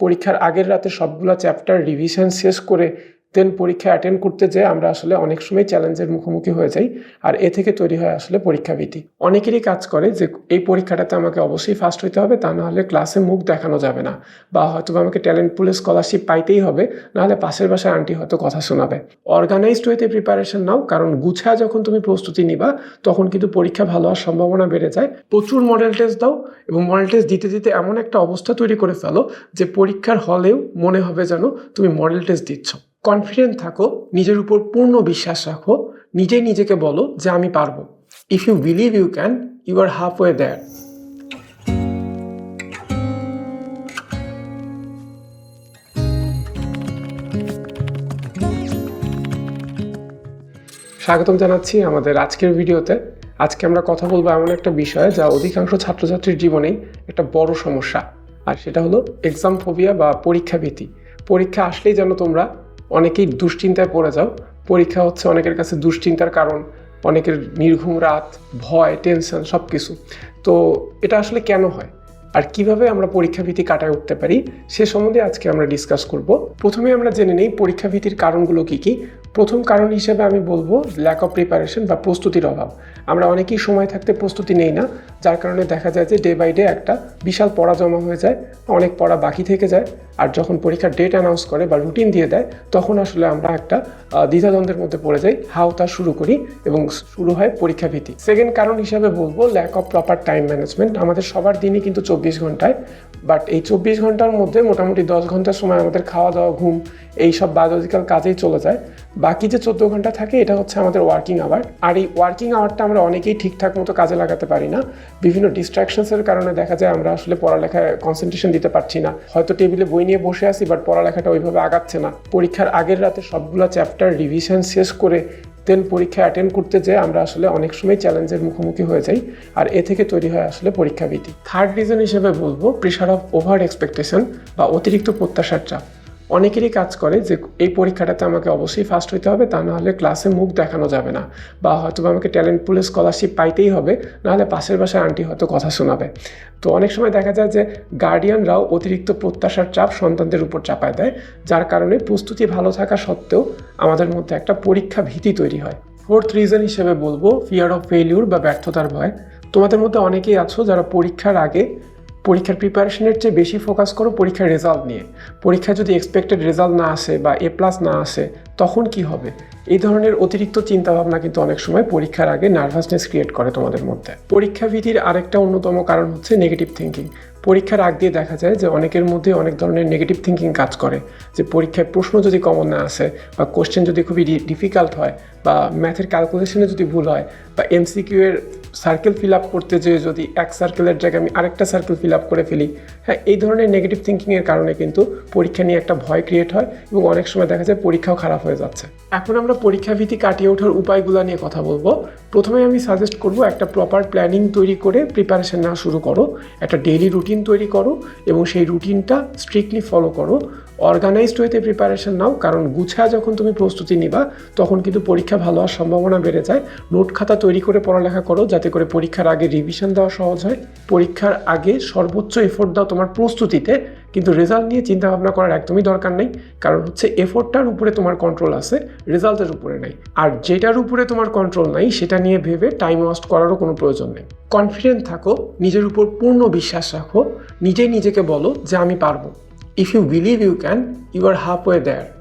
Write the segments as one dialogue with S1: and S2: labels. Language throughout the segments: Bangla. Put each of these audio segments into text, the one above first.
S1: পরীক্ষার আগের রাতে সবগুলো চ্যাপ্টার রিভিশন শেষ করে দেন পরীক্ষা অ্যাটেন্ড করতে যেয়ে আমরা আসলে অনেক সময় চ্যালেঞ্জের মুখোমুখি হয়ে যাই, আর এ থেকে তৈরি হয় আসলে পরীক্ষা ভীতি অনেকেরই কাজ করে যে এই পরীক্ষাটাতে আমাকে অবশ্যই ফার্স্ট হইতে হবে, তা নাহলে ক্লাসে মুখ দেখানো যাবে না, বা হয়তো আমাকে ট্যালেন্ট পুলে স্কলারশিপ পাইতেই হবে নাহলে পাশের বাসায় আন্টি হয়তো কথা শোনাবে। অর্গানাইজড ওয়েতে প্রিপারেশন নাও, কারণ গুছা যখন তুমি প্রস্তুতি নিবা, তখন কিন্তু পরীক্ষা ভালো হওয়ার সম্ভাবনা বেড়ে যায়। প্রচুর মডেল টেস্ট দাও, এবং মডেল টেস্ট দিতে দিতে এমন একটা অবস্থা তৈরি করে ফেলো, যে পরীক্ষার হলেও মনে হবে যেন তুমি মডেল টেস্ট দিচ্ছ। কনফিডেন্ট থাকো, নিজের উপর পূর্ণ বিশ্বাস রাখো, নিজেই নিজেকে বলো যে আমি পারব। If you believe you can you are half way there স্বাগতম জানাচ্ছি আমাদের আজকের ভিডিওতে। আজকে আমরা কথা বলব এমন একটা বিষয় যা অধিকাংশ ছাত্রছাত্রীর জীবনেই একটা বড় সমস্যা। আর সেটা হলো এক্সাম ফোবিয়া বা পরীক্ষা ভীতি। পরীক্ষা আসলেই যেন তোমরা অনেকেই দুশ্চিন্তায় পড়ে যাও। পরীক্ষা হচ্ছে অনেকের কাছে দুশ্চিন্তার কারণ, অনেকের নির্ঘুম রাত, ভয় টেনশন সব কিছু তো এটা আসলে কেন হয়? আর কীভাবে আমরা পরীক্ষা ভীতি কাটায় উঠতে পারি? সে সম্বন্ধে আজকে আমরা ডিসকাস করব। প্রথমে আমরা জেনে নেই পরীক্ষা ভীতির কারণগুলো কী কি। প্রথম কারণ হিসেবে আমি বলব ল্যাক অফ প্রিপারেশন বা প্রস্তুতির অভাব। আমরা অনেকেই সময় থাকতে প্রস্তুতি নেই না, যার কারণে দেখা যায় যে ডে বাই ডে একটা বিশাল পড়া জমা হয়ে যায়, অনেক পড়া বাকি থেকে যায়, আর যখন পরীক্ষার ডেট অ্যানাউন্স করে বা রুটিন দিয়ে দেয়, তখন আসলে আমরা একটা দ্বিধাদ্বন্দ্বের মধ্যে পড়ে যাই হাও তা শুরু করি এবং শুরু হয় পরীক্ষা ভীতি সেকেন্ড কারণ হিসাবে বলব lack of proper time management আমাদের সবার দিনই কিন্তু চব্বিশ ঘন্টায় বাট এই চব্বিশ ঘণ্টার মধ্যে মোটামুটি দশ ঘণ্টার সময় আমাদের খাওয়া দাওয়া ঘুম এই সব বায়োলজিক্যাল কাজেই চলে যায়। বাকি যে চোদ্দ ঘণ্টা থাকে, এটা হচ্ছে আমাদের ওয়ার্কিং আওয়ার আর এই ওয়ার্কিং আওয়ারটা আমরা অনেকেই ঠিকঠাক মতো কাজে লাগাতে পারি না। বিভিন্ন ডিস্ট্রাকশনসের কারণে দেখা যায় আমরা আসলে পড়ালেখায় কনসেন্ট্রেশন দিতে পারছি না। হয়তো টেবিলে বই নিয়ে বসে আছি বাট পড়ালেখাটা ওইভাবে আগাচ্ছে না। পরীক্ষার আগের রাতে সবগুলো চ্যাপ্টার রিভিশন শেষ করে দেন পরীক্ষা অ্যাটেন্ড করতে যেয়ে আমরা আসলে অনেক সময় চ্যালেঞ্জের মুখোমুখি হয়ে যাই। আর এ থেকে তৈরি হয় আসলে পরীক্ষা ভীতি থার্ড রিজন হিসেবে বলব প্রেশার অফ ওভার এক্সপেকটেশন বা অতিরিক্ত প্রত্যাশার চাপ। অনেকেরই কাজ করে যে এই পরীক্ষাটাতে আমাকে অবশ্যই ফার্স্ট হইতে হবে, তা নাহলে ক্লাসে মুখ দেখানো যাবে না। বা হয়তো আমাকে ট্যালেন্ট পুলে স্কলারশিপ পাইতেই হবে নাহলে পাশের বাসায় আন্টি হয়তো কথা শোনাবে। তো অনেক সময় দেখা যায় যে গার্ডিয়ানরাও অতিরিক্ত প্রত্যাশার চাপ সন্তানদের উপর চাপায় দেয়, যার কারণে প্রস্তুতি ভালো থাকা সত্ত্বেও আমাদের মধ্যে একটা পরীক্ষা ভীতি তৈরি হয়। ফোর্থ রিজন হিসেবে বলব ফিয়ার অফ ফেলিউর বা ব্যর্থতার ভয়। তোমাদের মধ্যে অনেকেই আছো যারা পরীক্ষার আগে পরীক্ষার প্রিপারেশনের চেয়ে বেশি ফোকাস করো পরীক্ষার রেজাল্ট নিয়ে। পরীক্ষায় যদি এক্সপেক্টেড রেজাল্ট না আসে বা এ প্লাস না আসে তখন কি হবে? এই ধরনের অতিরিক্ত চিন্তাভাবনা কিন্তু অনেক সময় পরীক্ষার আগে নার্ভাসনেস ক্রিয়েট করে তোমাদের মধ্যে। পরীক্ষা ভীতির আরেকটা অন্যতম কারণ হচ্ছে নেগেটিভ থিঙ্কিং পরীক্ষার আগ দিয়ে দেখা যায় যে অনেকের মধ্যে অনেক ধরনের নেগেটিভ থিঙ্কিং কাজ করে। যে পরীক্ষায় প্রশ্ন যদি কমন না আসে বা কোশ্চেন যদি খুবই ডিফিকাল্ট হয় বা ম্যাথের ক্যালকুলেশনে যদি ভুল হয় বা এমসিকিউ এর সার্কেল ফিল আপ করতে যেয়ে যদি এক সার্কেলের জায়গায় আমি আরেকটা সার্কেল ফিল আপ করে ফেলি হ্যাঁ এই ধরনের নেগেটিভ থিঙ্কিংয়ের কারণে কিন্তু পরীক্ষা নিয়ে একটা ভয় ক্রিয়েট হয় এবং অনেক সময় দেখা যায় পরীক্ষাও খারাপ হয়ে যাচ্ছে। এখন আমরা পরীক্ষা ভীতি কাটিয়ে ওঠার উপায়গুলো নিয়ে কথা বলব। প্রথমে আমি সাজেস্ট করব একটা প্রপার প্ল্যানিং তৈরি করে প্রিপারেশন নেওয়া শুরু করো। একটা ডেইলি রুটিন তৈরি করো এবং সেই রুটিনটা স্ট্রিক্টলি ফলো করো। অর্গানাইজড ওয়েতে প্রিপারেশন নাও, কারণ গুছা যখন তুমি প্রস্তুতি নিবা, তখন কিন্তু পরীক্ষা ভালো হওয়ার সম্ভাবনা বেড়ে যায়। নোট খাতা তৈরি করে পড়ালেখা করো, যাতে করে পরীক্ষার আগে রিভিশন দেওয়া সহজ হয়। পরীক্ষার আগে সর্বোচ্চ এফোর্ট দাও তোমার প্রস্তুতিতে কিন্তু রেজাল্ট নিয়ে চিন্তা ভাবনা করার একদমই দরকার নেই। কারণ হচ্ছে এফোর্টটার উপরে তোমার কন্ট্রোল আছে রেজাল্টের উপরে নাই। আর যেটার উপরে তোমার কন্ট্রোল নাই, সেটা নিয়ে ভেবে টাইম ওয়েস্ট করারও কোনো প্রয়োজন নেই। কনফিডেন্ট থাকো, নিজের উপর পূর্ণ বিশ্বাস রাখো, নিজেই নিজেকে বলো যে আমি পারব। If you believe you can you are half way there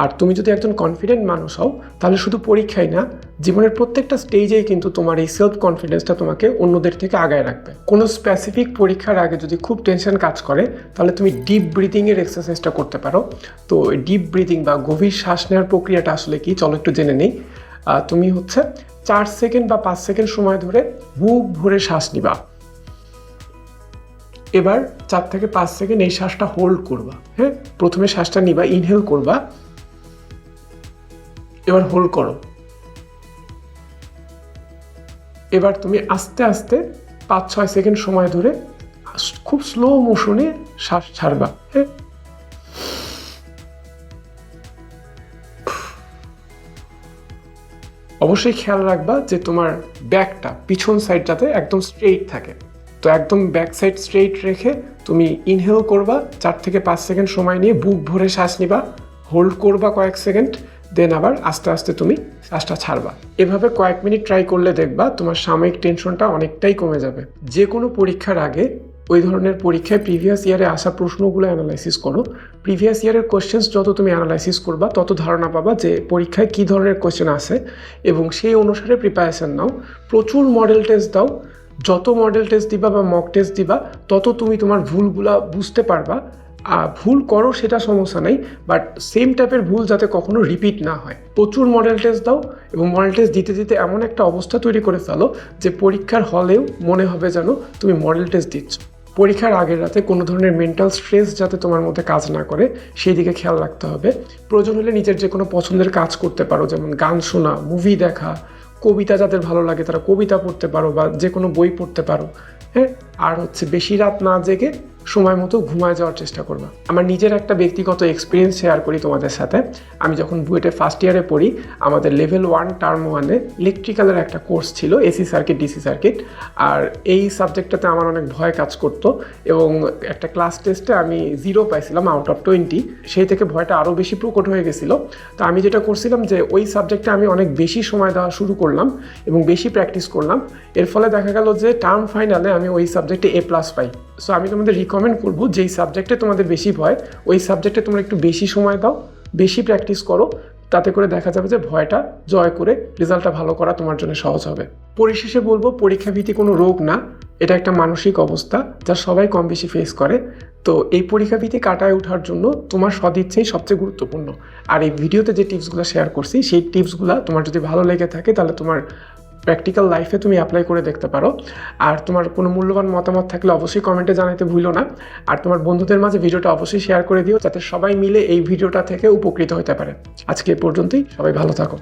S1: আর তুমি যদি একজন কনফিডেন্ট মানুষ হও, তাহলে শুধু পরীক্ষায় না, জীবনের প্রত্যেকটা স্টেজেই কিন্তু তোমার এই সেলফ কনফিডেন্সটা তোমাকে অন্যদের থেকে আগায় রাখবে। কোনো স্পেসিফিক পরীক্ষার আগে যদি খুব টেনশন কাজ করে, তাহলে তুমি ডিপ ব্রিদিংয়ের এক্সারসাইজটা করতে পারো। তো ডিপ ব্রিদিং বা গভীর শ্বাস নেওয়ার প্রক্রিয়াটা আসলে কি, চলো একটু জেনে নেই। তুমি হচ্ছে চার সেকেন্ড বা পাঁচ সেকেন্ড সময় ধরে বুক ভরে শ্বাস নিবা। এবার চার থেকে পাঁচ সেকেন্ড এই শ্বাসটা হোল্ড করবা হ্যাঁ? প্রথমে শ্বাসটা নিবা ইনহেল করবা। এবার হোল্ড করো। এবার তুমি আস্তে আস্তে পাঁচ ছয় সেকেন্ড সময় ধরে খুব স্লো মোশনে শ্বাস ছাড়বা হ্যাঁ? অবশ্যই খেয়াল রাখবা যে তোমার ব্যাকটা পিছন সাইড যাতে একদম স্ট্রেইট থাকে। তো একদম ব্যাক সাইড স্ট্রেইট রেখে তুমি ইনহেল করবা, চার থেকে পাঁচ সেকেন্ড সময় নিয়ে বুক ভরে শ্বাস নিবা। হোল্ড করবা কয়েক সেকেন্ড। দেন আবার আস্তে আস্তে তুমি শ্বাসটা ছাড়বা। এভাবে কয়েক মিনিট ট্রাই করলে দেখবা তোমার সাময়িক টেনশনটা অনেকটাই কমে যাবে। যে কোনো পরীক্ষার আগে ওই ধরনের পরীক্ষায় প্রিভিয়াস ইয়ারে আসা প্রশ্নগুলো অ্যানালাইসিস করো। প্রিভিয়াস ইয়ারের কোয়েশ্চেন্স যত তুমি অ্যানালাইসিস করবা, তত ধারণা পাবা যে পরীক্ষায় কী ধরনের কোয়েশ্চেন আসে এবং সেই অনুসারে প্রিপারেশন নাও। প্রচুর মডেল টেস্ট দাও। যত মডেল টেস্ট দিবা বা মক টেস্ট দিবা, তত তুমি তোমার ভুলগুলা বুঝতে পারবা। ভুল করো সেটা সমস্যা নেই বাট সেম টাইপের ভুল যাতে কখনো রিপিট না হয়। প্রচুর মডেল টেস্ট দাও এবং মডেল টেস্ট দিতে দিতে এমন একটা অবস্থা তৈরি করে ফেলো যে পরীক্ষার হলেও মনে হবে যেন তুমি মডেল টেস্ট দিচ্ছ। পরীক্ষার আগের রাতে কোনো ধরনের মেন্টাল স্ট্রেস যাতে তোমার মধ্যে কাজ না করে, সেই দিকে খেয়াল রাখতে হবে। প্রয়োজন হলে নিজের যে কোনো পছন্দের কাজ করতে পারো, যেমন গান শোনা মুভি দেখা, কবিতা যাদের ভালো লাগে তারা কবিতা পড়তে পারো বা যে কোনো বই পড়তে পারো হ্যাঁ? আর হচ্ছে বেশি রাত না জেগে সময় মতো ঘুমায় যাওয়ার চেষ্টা করবা। আমার নিজের একটা ব্যক্তিগত এক্সপিরিয়েন্স শেয়ার করি তোমাদের সাথে। আমি যখন বুয়েটে ফার্স্ট ইয়ারে পড়ি, আমাদের লেভেল ওয়ান টার্ম ওয়ানে ইলেকট্রিক্যালের একটা কোর্স ছিল এসি সার্কিট ডিসি সার্কিট আর এই সাবজেক্টটাতে আমার অনেক ভয় কাজ করতো এবং একটা ক্লাস টেস্টে আমি জিরো পাইছিলাম আউট অফ টোয়েন্টি সেই থেকে ভয়টা আরও বেশি প্রকট হয়ে গেছিল। তো আমি যেটা করছিলাম যে, ওই সাবজেক্টে আমি অনেক বেশি সময় দেওয়া শুরু করলাম এবং বেশি প্র্যাকটিস করলাম। এর ফলে দেখা গেল যে টার্ম ফাইনালে আমি ওই সাবজেক্টে এ প্লাস পাই। সো আমি তোমাদের রিকমেন্ড করব যেই সাবজেক্টে তোমাদের বেশি ভয়, ওই সাবজেক্টে তোমরা একটু বেশি সময় দাও, বেশি প্র্যাকটিস করো, তাতে করে দেখা যাবে যে ভয়টা জয় করে রেজাল্টটা ভালো করা তোমার জন্য সহজ হবে। পরিশেষে বলব পরীক্ষা ভীতি কোনো রোগ না, এটা একটা মানসিক অবস্থা যা সবাই কম বেশি ফেস করে। তো এই পরীক্ষা ভীতি কাটায় ওঠার জন্য তোমার সদিচ্ছেই সবচেয়ে গুরুত্বপূর্ণ। আর এই ভিডিওতে যে টিপসগুলো শেয়ার করছি, সেই টিপসগুলো তোমার যদি ভালো লেগে থাকে, তাহলে তোমার প্র্যাকটিক্যাল লাইফে তুমি অ্যাপ্লাই করে দেখতে পারো। আর তোমার কোনো মূল্যবান মতামত থাকলে অবশ্যই কমেন্টে জানাতে ভুলো না। আর তোমার বন্ধুদের মাঝে ভিডিওটা অবশ্যই শেয়ার করে দিও, যাতে সবাই মিলে এই ভিডিওটা থেকে উপকৃত হতে পারে। আজকে পর্যন্তই, সবাই ভালো থাকো।